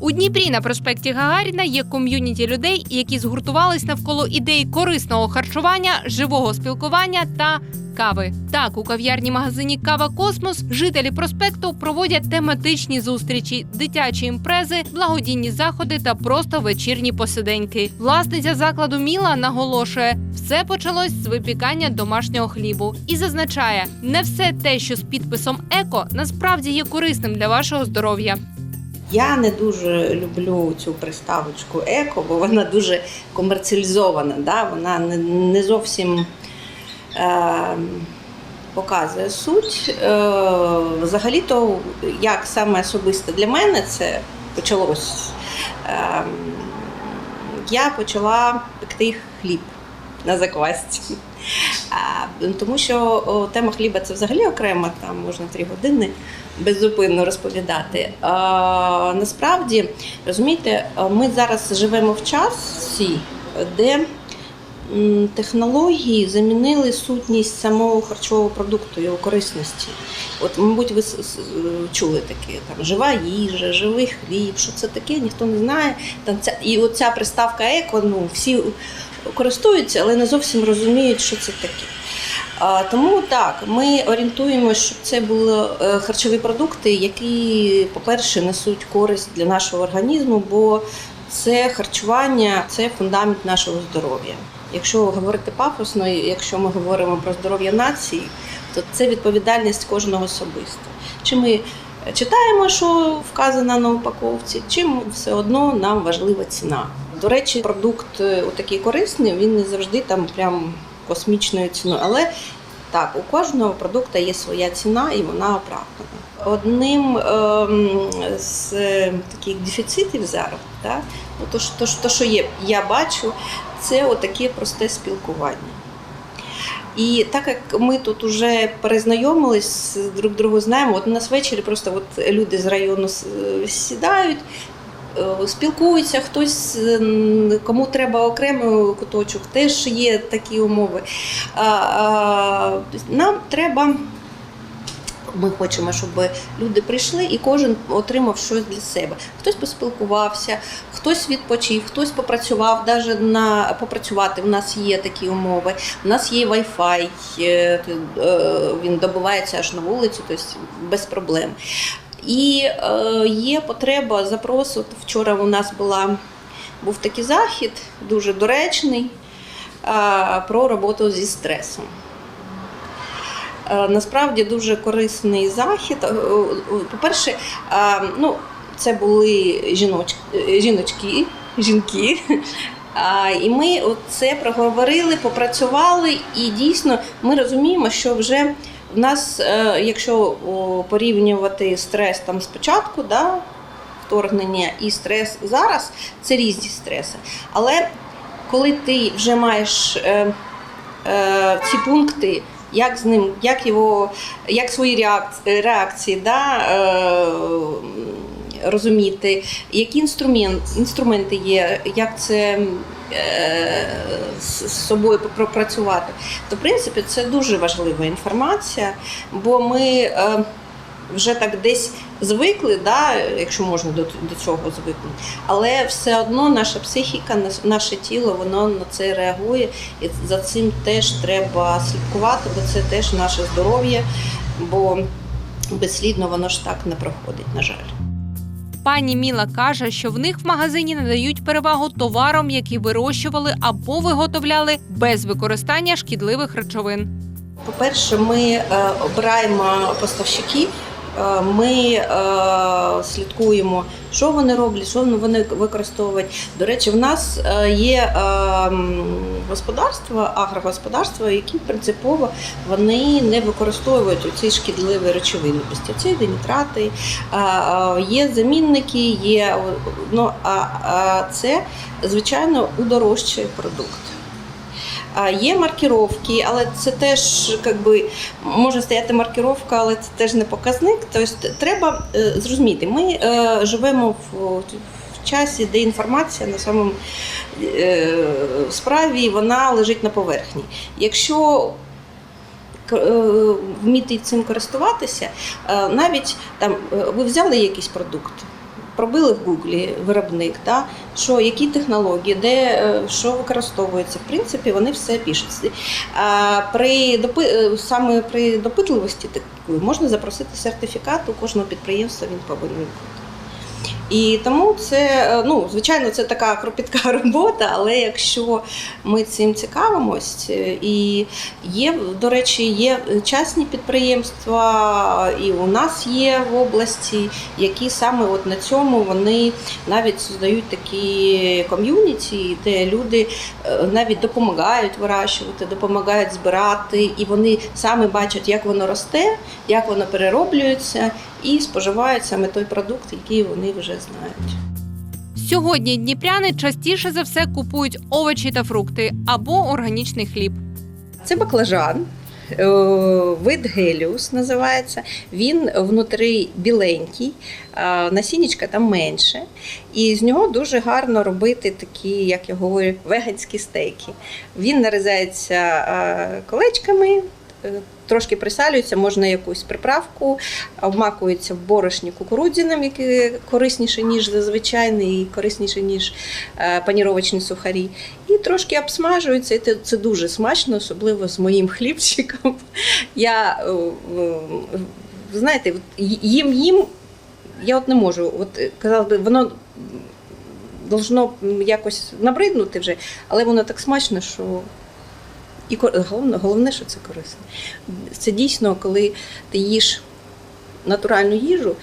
У Дніпрі на проспекті Гагаріна є ком'юніті людей, які згуртувались навколо ідеї корисного харчування, живого спілкування та кави. Так, у кав'ярні магазині Кава Космос жителі проспекту проводять тематичні зустрічі, дитячі імпрези, благодійні заходи та просто вечірні посиденьки. Власниця закладу Міла наголошує, все почалось з випікання домашнього хлібу і зазначає, не все те, що з підписом еко, насправді є корисним для вашого здоров'я. Я не дуже люблю цю приставочку еко, бо вона дуже комерціалізована. Да? Вона не, зовсім е, показує суть. Е, взагалі-то, як саме особисто для мене це почалось. Е, я почала пекти хліб на заквасці. Тому що тема хліба це взагалі окрема, там можна три години беззупинно розповідати. Насправді, розумієте, ми зараз живемо в часі, де технології замінили сутність самого харчового продукту, його корисності. От, мабуть, ви чули таке там жива їжа, живий хліб, що це таке, ніхто не знає. Там ця, і оця приставка еко, ну всі користуються, але не зовсім розуміють, що це таке. Тому так, ми орієнтуємося, щоб це були е, харчові продукти, які, по-перше, несуть користь для нашого організму, бо це харчування це фундамент нашого здоров'я. Якщо говорити пафосно, якщо ми говоримо про здоров'я нації, то це відповідальність кожного особисто. Чи ми читаємо, що вказано на упаковці, чи все одно нам важлива ціна. До речі, продукт е, такий корисний, він не завжди там прям космічною ціною. Але так, у кожного продукту є своя ціна і вона оправдана. Одним ем, з е, таких дефіцитів зараз, так, ну, то, то, то, що є, я бачу, це отаке просте спілкування. І так як ми тут вже перезнайомились, друг другу знаємо, от у нас ввечері просто от люди з району сідають, е, спілкуються, хтось кому треба окремий куточок, теж є такі умови. Нам треба. Ми хочемо, щоб люди прийшли і кожен отримав щось для себе. Хтось поспілкувався, хтось відпочив, хтось попрацював, навіть на попрацювати. У нас є такі умови. У нас є Wi-Fi, е, е, він добувається аж на вулицю, тобто без проблем. І е, є потреба запросу. Вчора у нас була, був такий захід, дуже доречний, е, про роботу зі стресом. Е, Насправді дуже корисний захід. По-перше, ну, це були жіноч... е, жіночки, жінки. І ми це проговорили, попрацювали, і дійсно ми розуміємо, що вже в нас, е, якщо порівнювати стрес там спочатку, да, вторгнення і стрес зараз, це різні стреси. Але коли ти вже маєш е, е, ці пункти, як з ним, як його, як свої реакції, реакції да, е, розуміти, які інструмент, інструменти є, як це е, з собою пропрацювати, то в принципі це дуже важлива інформація, бо ми е, вже так десь звикли, да, якщо можна до, до цього звикнути, але все одно наша психіка, наше тіло, воно на це реагує, і за цим теж треба слідкувати, бо це теж наше здоров'я, бо безслідно воно ж так не проходить, на жаль. Пані Міла каже, що в них в магазині надають перевагу товарам, які вирощували або виготовляли без використання шкідливих речовин. По-перше, ми е, обираємо поставщиків. Е, Ми е, слідкуємо, що вони роблять, що вони використовують. До речі, в нас е, є господарства, агрогосподарства, які принципово вони не використовують ці шкідливі речовини, пестициди, нітрати. Є замінники, є ну, а це звичайно удорожчий продукт. Є маркіровки, але це теж як би, може стояти маркіровка, але це теж не показник. Тобто треба е, зрозуміти, ми е, живемо в, часі, де інформація на самому е, справі вона лежить на поверхні. Якщо вміти цим користуватися, навіть там ви взяли якийсь продукт. Пробили в Гуглі виробник, да, що які технології, де е, що використовується. В принципі, вони все пишуть. А при е, саме при допитливості такої можна запросити сертифікат у кожного підприємства. Він повинен бути. І тому це, е, ну, звичайно, це така кропітка робота, але якщо ми цим цікавимось, е, і є, до речі, є частні підприємства, і у нас є в області, які саме от на цьому вони навіть создають такі ком'юніті, де люди е, навіть допомагають вирощувати, допомагають збирати, і вони саме бачать, як воно росте, як воно перероблюється, і споживають саме той продукт, який вони вже знають. Сьогодні дніпряни частіше за все купують овочі та фрукти або органічний хліб. Це баклажан. е, Вид геліус називається. Він внутрі біленький, насіннячка там менше. І з нього дуже гарно робити такі, як я говорю, веганські стейки. Він нарізається колечками, е, трошки присалюється, можна якусь приправку, обмакується в борошні кукурудзяним, який корисніше, ніж звичайний, і корисніше, ніж е, паніровочні сухарі. І трошки обсмажується, і це- дуже смачно, особливо з моїм хлібчиком. Я е, е, знаєте, їм їм, я от не можу. От казала би, воно должно якось набриднути вже, але воно так смачно, що. І головне, головне, що це корисно. Це дійсно, коли ти їш натуральну їжу,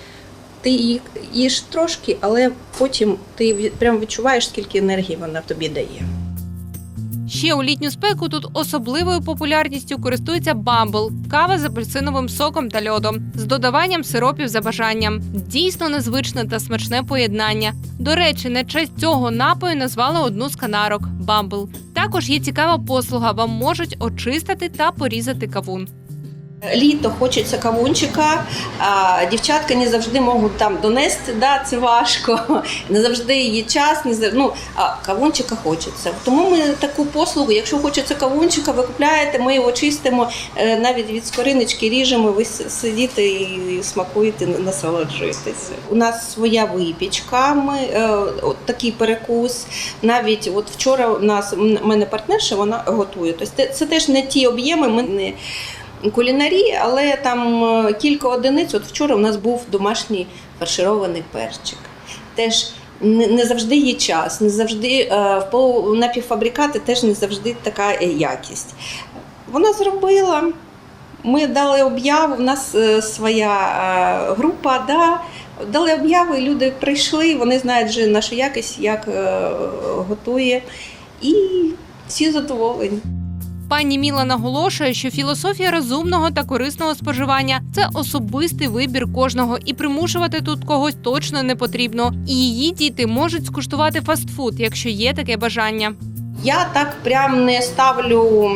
ти їш трошки, але потім ти від- прям відчуваєш, скільки енергії вона тобі дає. Ще у літню спеку тут особливою популярністю користується бамбл кава з апельсиновим соком та льодом з додаванням сиропів за бажанням. Дійсно незвичне та смачне поєднання. До речі, на честь цього напою назвали одну з канарок бамбл. Також є цікава послуга. Вам можуть очистити та порізати кавун. Літо хочеться кавунчика, а дівчатка не завжди можуть там донести, да, це важко. Не завжди є час, не завжди, ну, а кавунчика хочеться. Тому ми таку послугу, якщо хочеться кавунчика, ви купляєте, ми його чистимо, е, навіть від скориночки ріжемо, ви с- сидіте і смакуєте, насолоджуєтеся. У нас своя випічка, ми, е, от такий перекус. Навіть от вчора у нас в мене партнерша, вона готує. Тобто це теж не ті об'єми, ми не кулінарі, але там е, кілька одиниць. От вчора у нас був домашній фарширований перчик. Теж не, завжди є час, не завжди е, в напівфабрикати теж не завжди така е, якість. Вона зробила. Ми дали об'яву, в нас своя група, да, дали об'яву, люди прийшли, вони знають вже нашу якість, як готує, і всі задоволені. Пані Міла наголошує, що філософія розумного та корисного споживання це особистий вибір кожного, і примушувати тут когось точно не потрібно. І її діти можуть скуштувати фастфуд, якщо є таке бажання. Я так прям не ставлю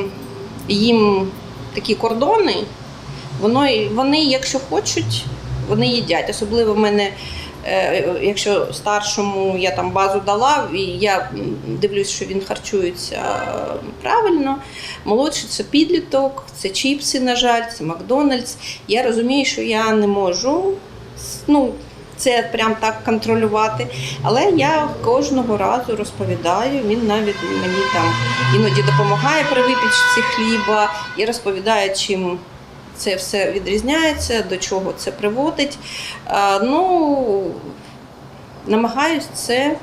їм такі кордони. Воно, вони, якщо хочуть, вони їдять. Особливо в мене, якщо старшому я там базу дала, і я дивлюсь, що він харчується е, правильно. Молодший це підліток, це чіпси, на жаль, це Макдональдс. Я розумію, що я не можу. Ну, це прям так контролювати. Але я кожного разу розповідаю. Він навіть мені там іноді допомагає при випічці хліба і розповідає, чим це все відрізняється, до чого це приводить. Ну, намагаюсь це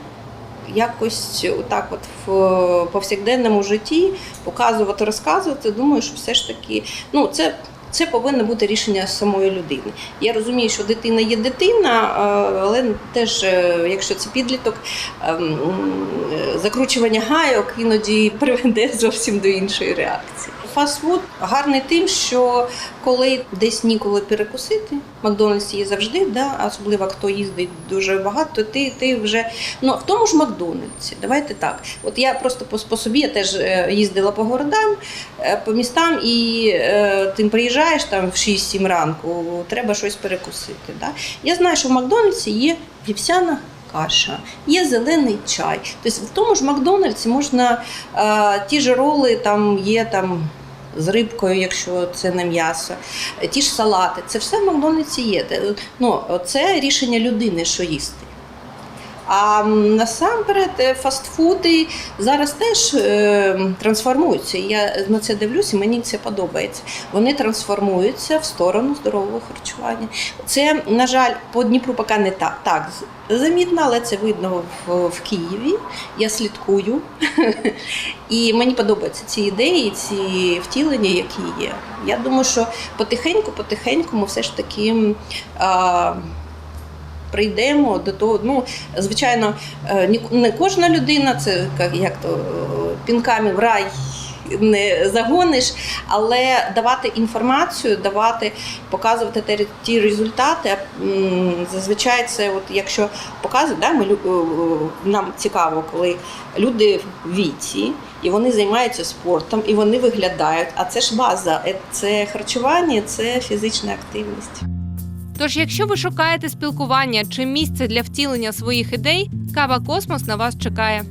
якось отак от в повсякденному житті показувати, розказувати. Думаю, що все ж таки, ну, це. Це повинно бути рішення самої людини. Я розумію, що дитина є дитина, але теж, е, якщо це підліток, е, закручування гайок іноді приведе зовсім до іншої реакції. Фастфуд гарний тим, що коли десь ніколи перекусити, Макдональдс є завжди, да, особливо хто їздить дуже багато, ти, ти вже ну в тому ж Макдональдсі. Давайте так. От я просто по, собі я теж е, їздила по городам, е, по містам, і е, ти приїжджаєш там в 6-7 ранку, треба щось перекусити. Да? Я знаю, що в Макдональдсі є вівсяна каша, є зелений чай. Тобто в тому ж Макдональдсі можна е, ті ж роли, там є там. З рибкою, якщо це не м'ясо, ті ж салати, це все в Макдональдсі є. Ну, це рішення людини, що їсти. А насамперед е, фастфуди зараз теж е, трансформуються. Я на це дивлюся, мені це подобається. Вони трансформуються в сторону здорового харчування. Це, на жаль, по Дніпру поки не так, так замітно, але це видно в, в Києві. Я слідкую. І мені подобаються ці ідеї, ці втілення, які є. Я думаю, що потихеньку, потихеньку ми все ж таки. Прийдемо до того. Ну, звичайно, е, не кожна людина, це як- то е, пінками в рай. Не загониш, але давати інформацію, давати, показувати ті результати. Зазвичай це, от якщо показують, да, ми, лю- е, нам цікаво, коли люди в віці і вони займаються спортом, і вони виглядають. А це ж база, е, це харчування, це фізична активність. Тож, якщо ви шукаєте спілкування чи місце для втілення своїх ідей, кава Космос на вас чекає.